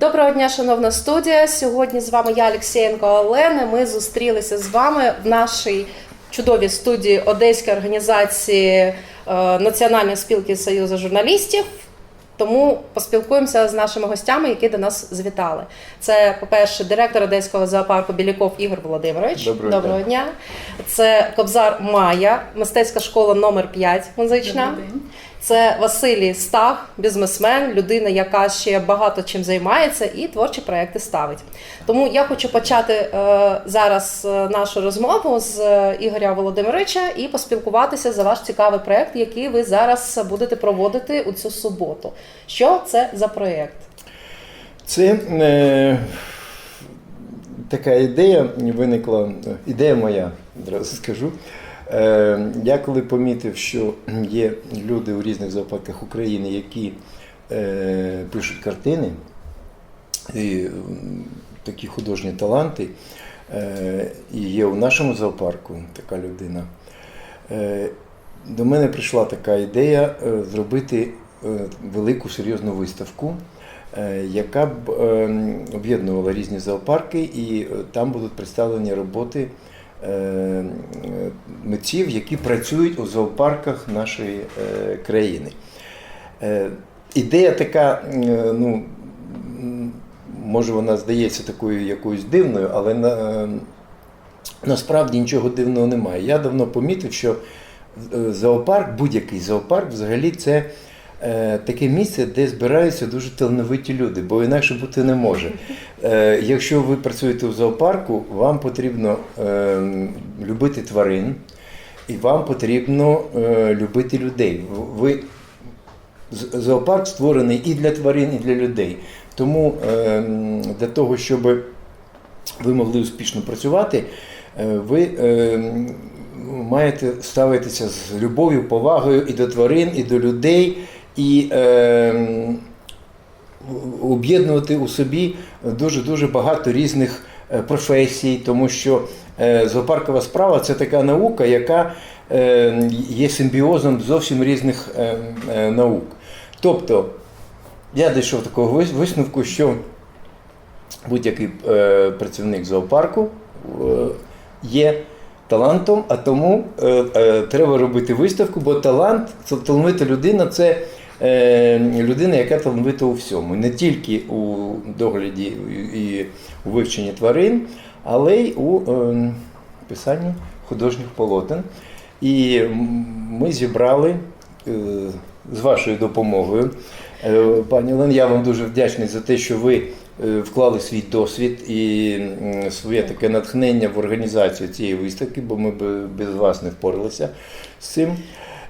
Доброго дня, шановна студія. Сьогодні з вами я, Олексієнко Олена. Ми зустрілися з вами в нашій чудовій студії Одеської організації е, Національної спілки Союзу журналістів. Тому поспілкуємося з нашими гостями, які до нас завітали. Це, по-перше, директор Одеського зоопарку Біляков Ігор Володимирович. Доброго дня. дня. Це Кобзар Майя, мистецька школа номер 5 музична. Добрий день. Це Василій Стах, бізнесмен, людина, яка ще багато чим займається і творчі проекти ставить. Тому я хочу почати е, зараз е, нашу розмову з е, Ігоря Володимировича і поспілкуватися за ваш цікавий проект, який ви зараз будете проводити у цю суботу. Що це за проект? Це е, така ідея виникла, ідея моя, одразу скажу. Е, я коли помітив, що є люди у різних зоопарках України, які е, пишуть картини, і такі художні таланти, е, і є у нашому зоопарку така людина. До мене прийшла така ідея зробити велику серйозну виставку, яка б е, об'єднувала різні зоопарки, і там будуть представлені роботи митців, які працюють у зоопарках нашої е, країни. Е, Ідея така, е, ну, може вона здається такою якоюсь дивною, але на, насправді нічого дивного немає. Я давно помітив, що е, зоопарк, будь-який зоопарк, взагалі це е, таке місце, де збираються дуже талановиті люди, бо інакше бути не може. Е, якщо ви працюєте в зоопарку, вам потрібно е, любити тварин, і вам потрібно е, любити людей. Ви зоопарк створений і для тварин, і для людей. Тому е, для того, щоб ви могли успішно працювати, е, ви е, маєте ставитися з любов'ю, повагою і до тварин, і до людей, і е, об'єднувати у собі дуже дуже багато різних е, професій, тому що е, зоопаркова справа це така наука, яка е, є симбіозом зовсім різних е, е, наук. Тобто я дійшов до такого висновку, що будь-який е, працівник зоопарку е, є талантом, а тому е, е, треба робити виставку, бо талант, це талановита людина це людина, яка талановита у всьому. Не тільки у догляді і у вивченні тварин, але й у е, писанні художніх полотен. І ми зібрали е, з вашою допомогою. Е, Пані Олен, я вам дуже вдячний за те, що ви е, вклали свій досвід і своє таке натхнення в організацію цієї виставки, бо ми б без вас не впоралися з цим.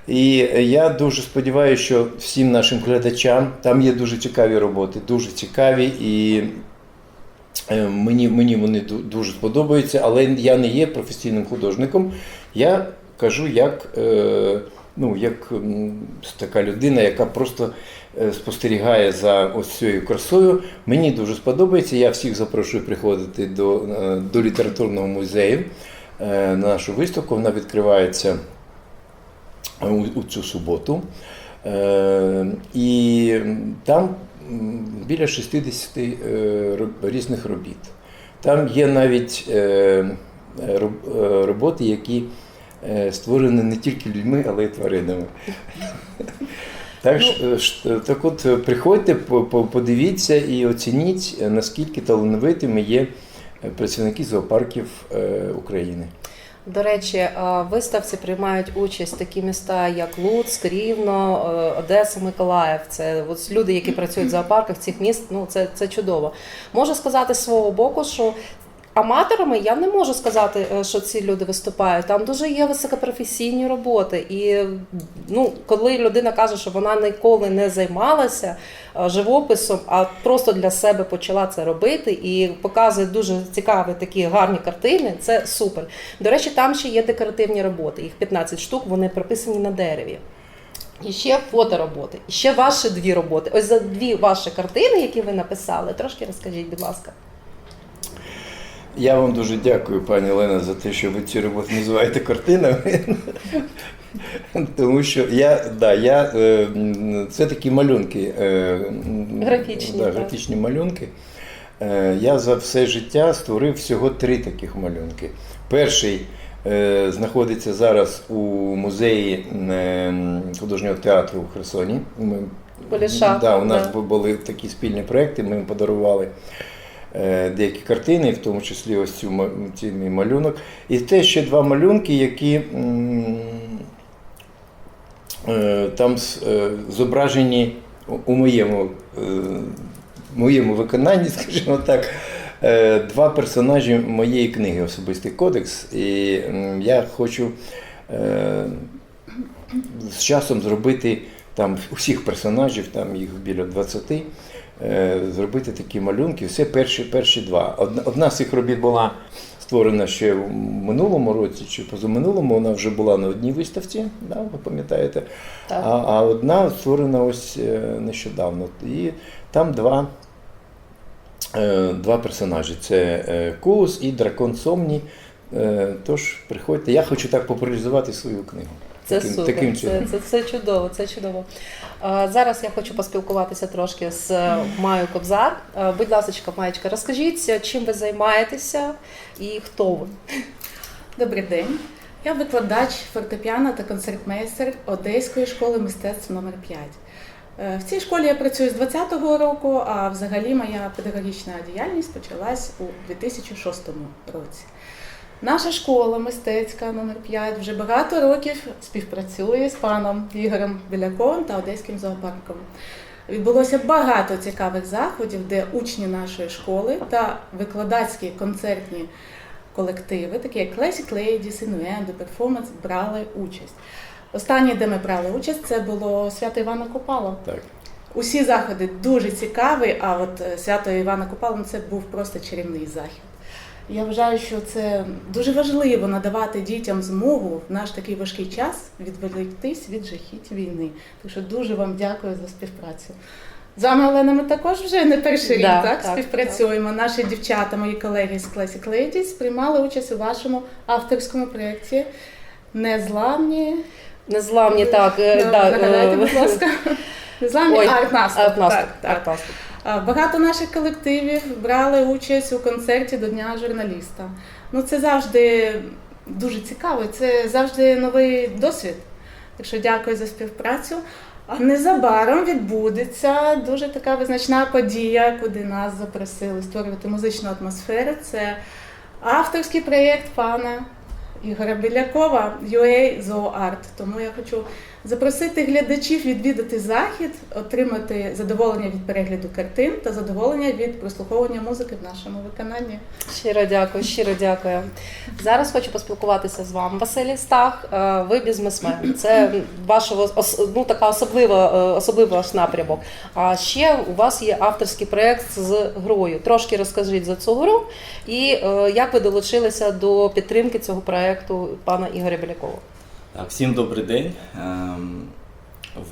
І я дуже сподіваюся, що всім нашим глядачам там є дуже цікаві роботи, дуже цікаві і Е, Мені, мені вони дуже сподобаються, але я не є професійним художником. Я кажу як, е, ну, як така людина, яка просто е, спостерігає за ось цією красою. Мені дуже сподобається. Я всіх запрошую приходити до, до літературного музею на нашу виставку. Вона відкривається у, у цю суботу. Е, і там біля 60 е, різних робіт. Там є навіть е, роб- е, роботи, які е, створені не тільки людьми, але й тваринами. Так, е, так от е, приходьте, по- по- подивіться і оцініть, е, наскільки талановитими є е, працівники зоопарків е, України. До речі, е, в виставці приймають участь такі міста, як Луцьк, Рівно, е, Одеса, Миколаїв. Це от люди, які працюють в зоопарках цих міст. Ну це, це чудово. Можу сказати з свого боку, що аматорами я не можу сказати, е, що ці люди виступають. Там дуже є високопрофесійні роботи. І ну, коли людина каже, що вона ніколи не займалася е, живописом, а просто для себе почала це робити і показує дуже цікаві такі гарні картини, це супер. До речі, там ще є декоративні роботи. Їх 15 штук, вони прописані на дереві. І ще фотороботи, і ще ваші дві роботи. Ось за дві ваші картини, які ви написали, трошки розкажіть, будь ласка. Я вам дуже дякую, пані Олена, за те, що ви ці роботи називаєте картинами. Тому що я, да, я, е, це такі малюнки. е, Графічні, Да, так. графічні малюнки. Е, Я за все життя створив всього три таких малюнки. Перший знаходиться зараз у музеї художнього театру у Херсоні. Ми, да, у нас да. були такі спільні проекти, ми їм подарували деякі картини, в тому числі ось цю цей мій малюнок. І те ще два малюнки, які е, там е, зображені у- моєму, е, моєму виконанні, скажімо так, е, два персонажі моєї книги Особистий кодекс. І я хочу е, з часом зробити там усіх персонажів, там їх біля 20, е, зробити такі малюнки. Все перші, перші два. Одна, одна з цих робіт була створена ще в минулому році чи позаминулому, вона вже була на одній виставці, да, ви пам'ятаєте. А, а одна створена ось е, нещодавно. І там два, е, два персонажі: це е, Кулус і Дракон Сомні. Е, Тож приходьте, я хочу так популяризувати свою книгу. Це таким, супер, таким це, чином. це, це чудово, це чудово. А, зараз я хочу поспілкуватися трошки з е, Маю Кобзар. А, будь ласка, Маєчка, розкажіть, чим ви займаєтеся і хто ви? Добрий день. Я викладач фортепіано та концертмейстер Одеської школи мистецтв номер 5 Е, В цій школі я працюю з 2020 року, а взагалі моя педагогічна діяльність почалась у 2006 році. Наша школа мистецька номер 5 вже багато років співпрацює з паном Ігорем Біляковим та Одеським зоопарком. Відбулося багато цікавих заходів, де учні нашої школи та викладацькі концертні колективи, такі як Classic Ladies, Innuendo, Performance, брали участь. Останнє, де ми брали участь, це було свято Івана Купала. Так. Усі заходи дуже цікаві, а от е, свято Івана Купала ну, це був просто чарівний захід. Я вважаю, що це дуже важливо надавати дітям змогу в наш такий важкий час відволіктись від жахіть війни. Так що дуже вам дякую за співпрацю. З вами, Олена, ми також вже не перший Да, рік так, так, співпрацюємо. Наші дівчата, мої колеги з Classic Ladies, приймали участь у вашому авторському проєкті Незламні. Незламні, так. е, да, нагадайте, е, будь ласка. Незламні арт-наступ, Так, так. А, Багато наших колективів брали участь у концерті до Дня журналіста. Ну, це завжди дуже цікаво, це завжди новий досвід. Так що дякую за співпрацю. А незабаром відбудеться дуже така визначна подія, куди нас запросили створювати музичну атмосферу. Це авторський проєкт пана Ігоря Білякова UA Zooart. Тому я хочу запросити глядачів відвідати захід, отримати задоволення від перегляду картин та задоволення від прослуховування музики в нашому виконанні. Щиро дякую, щиро дякую. Зараз хочу поспілкуватися з вами. Василій Стах, е, ви бізнесмен. Це вашого ну, така особлива, е, особливий ваш напрямок. А ще у вас є авторський проєкт з грою. Трошки розкажіть за цю гру і е, як ви долучилися до підтримки цього проєкту пана Ігоря Білякова. Всім добрий день. Ем,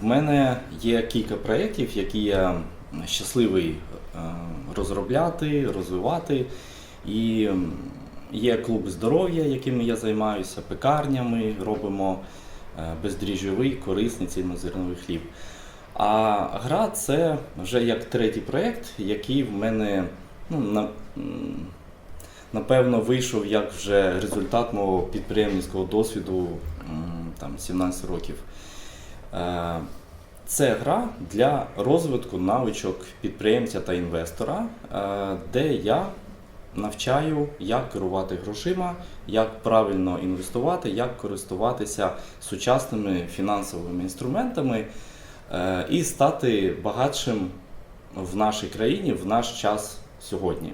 В мене є кілька проєктів, які я щасливий е, розробляти, розвивати. І є клуб здоров'я, якими я займаюся, пекарнями, робимо е, бездріжджовий, корисний цільнозерновий хліб. А гра це вже як третій проєкт, який в мене ну, на, напевно вийшов як вже результат мого підприємницького досвіду там, 17 років. Е, Це гра для розвитку навичок підприємця та інвестора, е, де я навчаю, як керувати грошима, як правильно інвестувати, як користуватися сучасними фінансовими інструментами е, і стати багатшим в нашій країні в наш час сьогодні.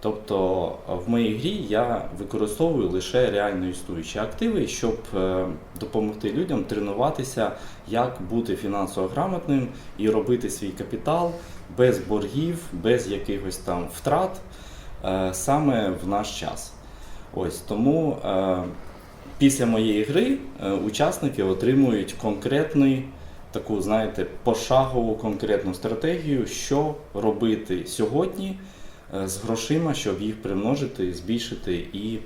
Тобто е, в моїй грі я використовую лише реально існуючі активи, щоб е, допомогти людям тренуватися, як бути фінансово грамотним і робити свій капітал без боргів, без якихось там втрат е, саме в наш час. Ось тому після моєї гри учасники отримують конкретний таку, знаєте, пошагову конкретну стратегію, що робити сьогодні з грошима, щоб їх примножити, збільшити і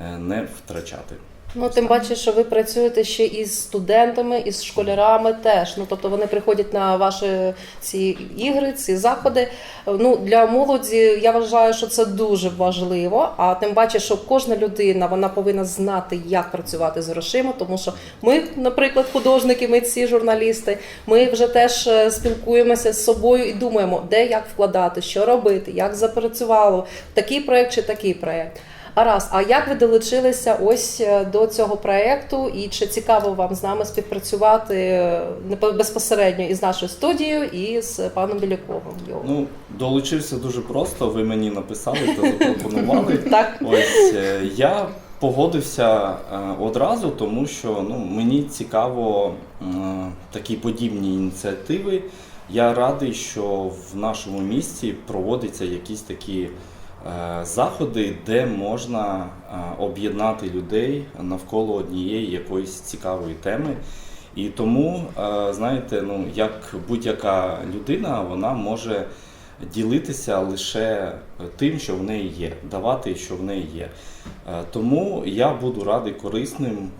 е, не втрачати. Ну, тим паче, що ви працюєте ще із студентами, із школярами теж. Ну, тобто вони приходять на ваші ці ігри, ці заходи. Ну, для молоді я вважаю, що це дуже важливо. А тим паче, що кожна людина вона повинна знати, як працювати з грошима, тому що ми, наприклад, художники, митці, журналісти, ми вже теж е, спілкуємося з собою і думаємо, де як вкладати, що робити, як запрацювало такий проект чи такий проект. Гаразд, а як ви долучилися ось е, до цього проекту, і чи цікаво вам з нами співпрацювати е, безпосередньо із нашою студією і з паном Біляковим? Ну, долучився дуже просто. Ви мені написали та запропонували. Так. Ось е, я погодився одразу, тому що ну, мені цікаво такі подібні ініціативи. Я радий, що в нашому місті проводяться якісь такі заходи, де можна е, об'єднати людей навколо однієї якоїсь цікавої теми. І тому, е, знаєте, ну як будь-яка людина, вона може ділитися лише тим, що в неї є, давати, що в неї є. Е, Тому я буду радий корисним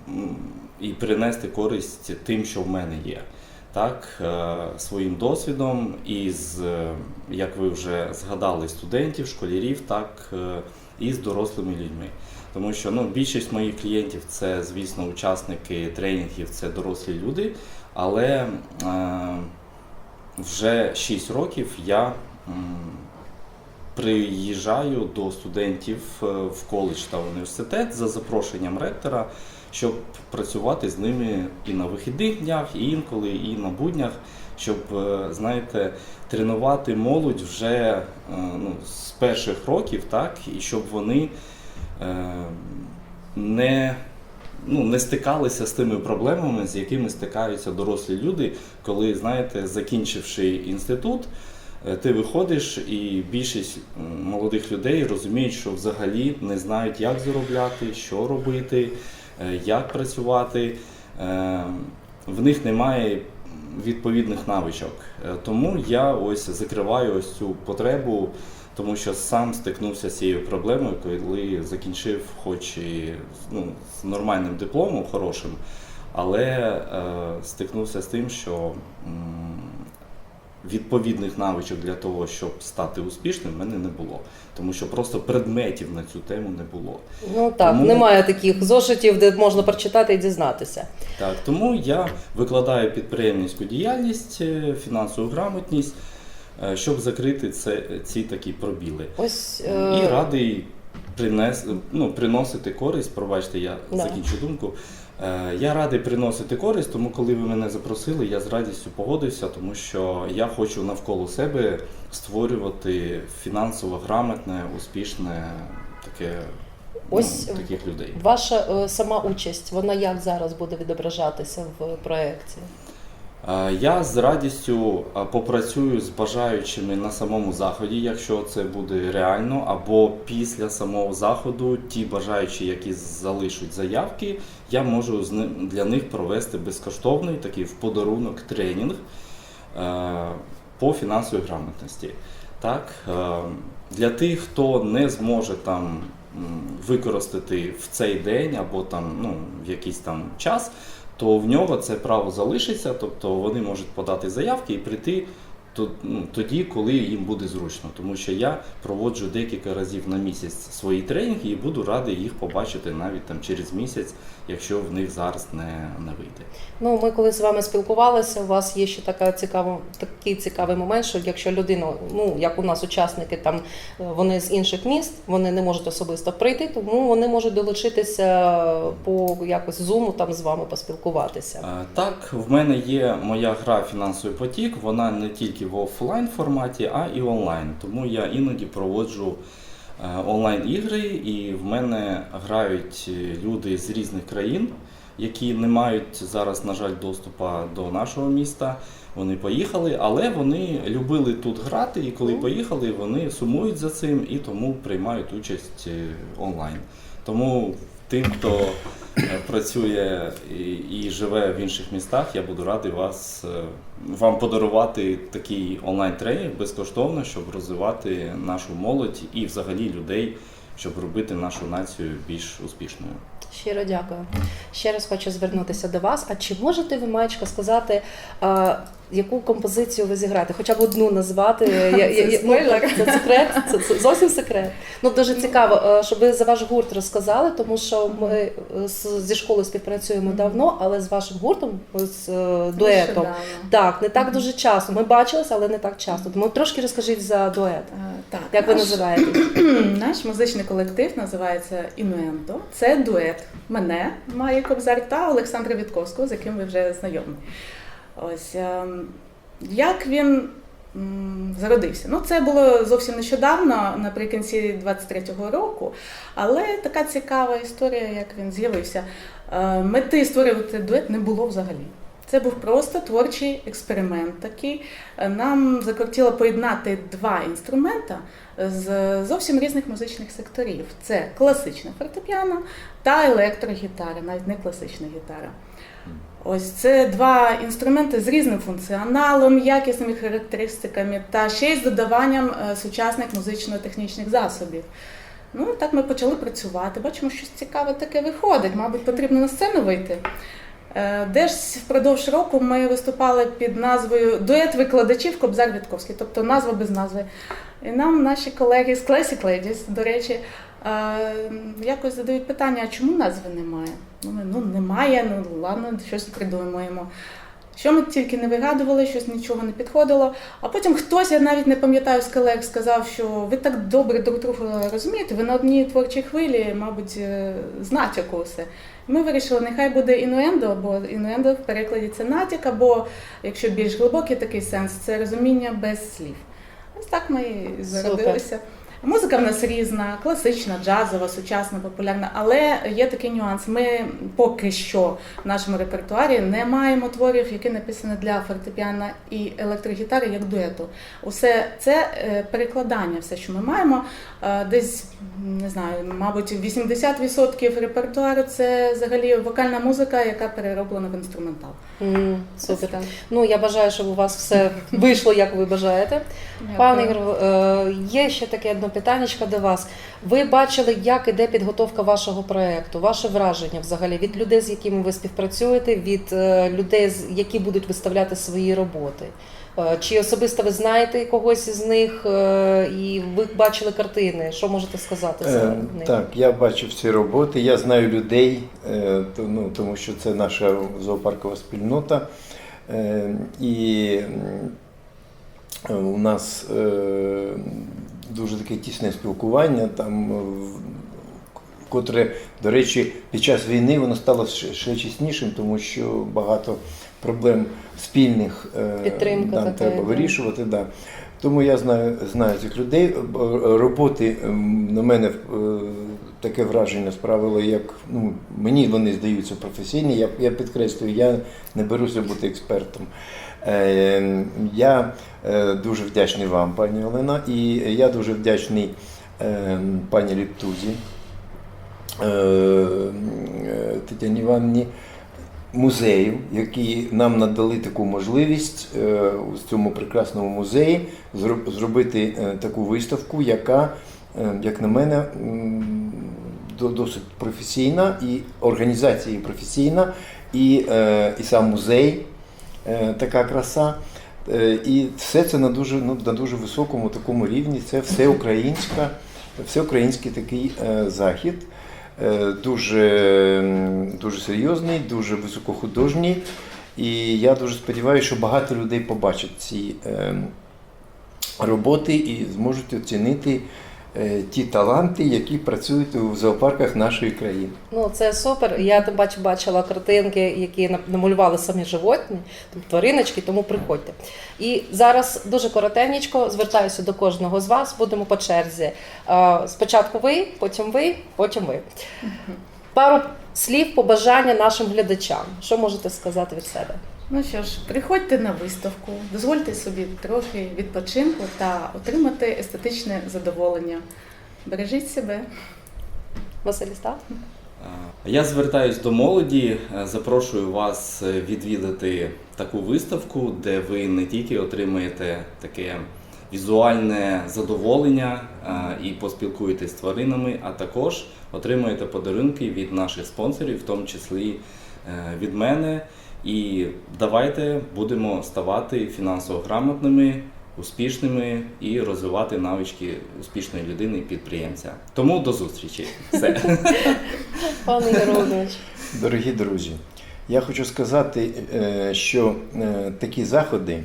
і принести користь тим, що в мене є. Так, е, своїм досвідом і з, е, як ви вже згадали, студентів, школярів, так е, і з дорослими людьми. Тому що ну, більшість моїх клієнтів це, звісно, учасники тренінгів, це дорослі люди, але е, вже 6 років я приїжджаю до студентів в коледж та університет за запрошенням ректора, щоб працювати з ними і на вихідних днях, і інколи, і на буднях, щоб, е, знаєте, тренувати молодь вже е, ну, з перших років, так, і щоб вони е, не ну, не стикалися з тими проблемами, з якими стикаються дорослі люди, коли, знаєте, закінчивши інститут, ти виходиш, і більшість молодих людей розуміють, що взагалі не знають, як заробляти, що робити, як працювати. Е, В них немає відповідних навичок. Е, Тому я ось закриваю ось цю потребу тому що сам стикнувся з цією проблемою, коли закінчив, хоч і ну, з нормальним дипломом, хорошим, але е, стикнувся з тим, що м, відповідних навичок для того, щоб стати успішним, в мене не було. Тому що просто предметів на цю тему не було. Ну так, Тому- немає таких зошитів, де можна прочитати і дізнатися. Так, тому я викладаю підприємницьку діяльність, е, фінансову грамотність, е, щоб закрити це, ці такі пробіли. Ось І е, радий принес, ну, приносити користь. Пробачте, я Да. закінчу думку. Е, Я радий приносити користь, тому коли ви мене запросили, я з радістю погодився, тому що я хочу навколо себе створювати фінансово грамотне, успішне таке Ось, ну, таких людей. ваша е, сама участь, вона як зараз буде відображатися в проєкті? Я з радістю попрацюю з бажаючими на самому заході, якщо це буде реально, або після самого заходу ті бажаючі, які залишать заявки, я можу для них провести безкоштовний такий в подарунок тренінг е, по фінансовій грамотності. Так, е, для тих, хто не зможе там використати в цей день або там ну, в якийсь там час, то в нього це право залишиться, тобто вони можуть подати заявки і прийти тоді, коли їм буде зручно. Тому що я проводжу декілька разів на місяць свої тренінги і буду радий їх побачити навіть там через місяць, якщо в них зараз не, не вийде. Ну, ми коли з вами спілкувалися, у вас є ще така цікава, такий цікавий момент, що якщо людина, ну як у нас учасники, там вони з інших міст, вони не можуть особисто прийти, тому вони можуть долучитися по якось зуму там з вами поспілкуватися. Е, Так, в мене є моя гра фінансовий потік. Вона не тільки в офлайн форматі, а і онлайн. Тому я іноді проводжу е, онлайн ігри, і в мене грають е, люди з різних країн, які не мають зараз, на жаль, доступу до нашого міста. Вони поїхали, але вони любили тут грати, і коли поїхали, вони сумують за цим і тому приймають участь е, онлайн. Тому тим, хто е, працює і, і живе в інших містах, я буду радий вас е, вам подарувати такий онлайн тренінг безкоштовно, щоб розвивати нашу молодь і взагалі людей щоб робити нашу націю більш успішною. Щиро дякую. Ще раз хочу звернутися до вас. А чи можете ви, Маєчка, сказати, а, яку композицію ви зіграєте? Хоча б одну назвати? Я- я- я- ну. Це секрет, це, це зовсім секрет. Ну дуже цікаво, е, щоб ви за ваш гурт розказали, тому що ми е, зі школою співпрацюємо давно, але з вашим гуртом, з е, дуетом. Так, не так дуже часто. Ми бачилися, але не так часто. Тому трошки розкажіть за дует. Так, Як ви наш- називаєте? Наш музичний колектив називається Інуенто. Це дует мене, Майї Кобзар та Олександра Вітковського, з яким ви вже знайомі. Ось ем, як він зародився? Ну, це було зовсім нещодавно, наприкінці 23-го року, але така цікава історія, як він з'явився. Е, Мети створювати дует не було взагалі. Це був просто творчий експеримент такий. Е, Нам закортіло поєднати два інструмента з зовсім різних музичних секторів: це класична фортепіано та електрогітара, навіть не класична гітара. Ось це два інструменти з різним функціоналом, якісними характеристиками та ще й з додаванням е, сучасних музично-технічних засобів. Ну, так ми почали працювати. Бачимо, щось цікаве таке виходить. Мабуть, потрібно на сцену вийти. Е, Десь впродовж року ми виступали під назвою Дует викладачів Кобзар Вітковський, тобто назва без назви. І нам наші колеги з Classic Ladies, до речі, е, якось задають питання, а чому назви немає? Ну, ну немає, ну ладно, щось придумаємо. Що ми тільки не вигадували, щось нічого не підходило. А потім хтось, я навіть не пам'ятаю з колег, сказав, що ви так добре друг друга розумієте, ви на одній творчій хвилі, мабуть, е, з все. Ми вирішили, нехай буде інуендо, бо інуендо в перекладі це натяк, або якщо більш глибокий такий сенс, це розуміння без слів. Ось так ми і зародилися. Музика в нас різна, класична, джазова, сучасна, популярна, але є такий нюанс. Ми поки що в нашому репертуарі не маємо творів, які написані для фортепіано і електрогітари як дуету. Усе це е, перекладання, все, що ми маємо. Е, Десь не знаю, мабуть, 80% репертуару це взагалі вокальна музика, яка перероблена в інструментал. М, Супер. Так. Ну я бажаю, щоб у вас все вийшло, як ви бажаєте. Пане Ігор, е, є ще таке одне питання до вас. Ви бачили, як іде підготовка вашого проекту, ваше враження взагалі від людей, з якими ви співпрацюєте, від е, людей, які будуть виставляти свої роботи. Е, Чи особисто ви знаєте когось із них е, і ви бачили картини? Що можете сказати за них? Так, я бачив ці роботи, я знаю людей, ну, тому що це наша зоопаркова спільнота. І у нас дуже таке тісне спілкування, там, е, котре, до речі, під час війни воно стало ще чеснішим, тому що багато проблем спільних е, Підтримка нам треба вирішувати. Да. Тому я знаю, знаю цих людей. Роботи ем, на мене е, таке враження справили, як ну, мені вони здаються професійні. Я, я підкреслюю, я не беруся бути експертом. Е, Я е, дуже вдячний вам, пані Олена, і я дуже вдячний е, пані Ліптузі е, Тетяні Івановні музею, які нам надали таку можливість е, у цьому прекрасному музеї зроб- зробити е, таку виставку, яка, як на мене, досить професійна, і організація професійна, і, е, і сам музей е, така краса. Е, І все це на дуже, ну, на дуже високому такому рівні. Це все українська, всеукраїнський такий е, захід. Е, Дуже, дуже серйозний, дуже високохудожній. І я дуже сподіваюся, що багато людей побачать ці е, роботи і зможуть оцінити е, ті таланти, які працюють у зоопарках нашої країни. Ну, це супер. Я тим бачу бачила картинки, які на- намалювали самі животні, твариночки, тому приходьте. І зараз дуже коротенько звертаюся до кожного з вас. Будемо по черзі. Е, Спочатку ви, потім ви, потім ви. Пару слів побажання нашим глядачам. Що можете сказати від себе? Ну що ж, приходьте на виставку, дозвольте собі трохи відпочинку та отримати естетичне задоволення. Бережіть себе. Василь Став? Я звертаюсь до молоді, е, запрошую вас е, відвідати таку виставку, де ви не тільки отримаєте таке візуальне задоволення е, і поспілкуєтесь з тваринами, а також отримуєте подарунки від наших спонсорів, в тому числі е, від мене. І давайте будемо ставати фінансово грамотними, успішними і розвивати навички успішної людини і підприємця. Тому до зустрічі. Все. Пане Єронович. Дорогі друзі, я хочу сказати, е, що такі заходи,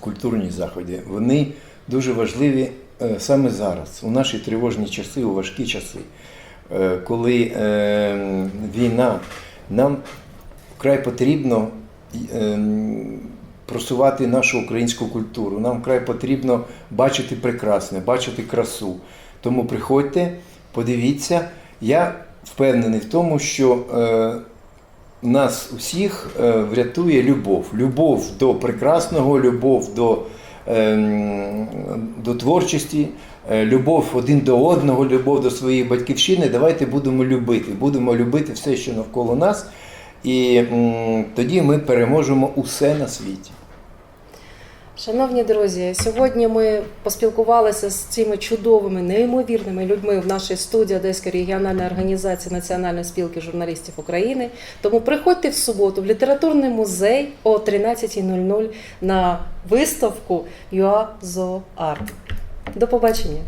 культурні заходи, вони дуже важливі е, саме зараз, у наші тривожні часи, у важкі часи, Е, коли е, війна, нам вкрай потрібно просувати нашу українську культуру. Нам вкрай потрібно бачити прекрасне, бачити красу. Тому приходьте, подивіться. Я впевнений в тому, що нас усіх е, врятує любов. Любов до прекрасного, любов до, ем, до творчості, е, любов один до одного, любов до своєї батьківщини. Давайте будемо любити. Будемо любити все, що навколо нас. І тоді ми переможемо усе на світі. Шановні друзі, сьогодні ми поспілкувалися з цими чудовими, неймовірними людьми в нашій студії Одеської регіональної організації Національної спілки журналістів України. Тому приходьте в суботу в літературний музей о 13.00 на виставку ЮАЗОАР. До побачення.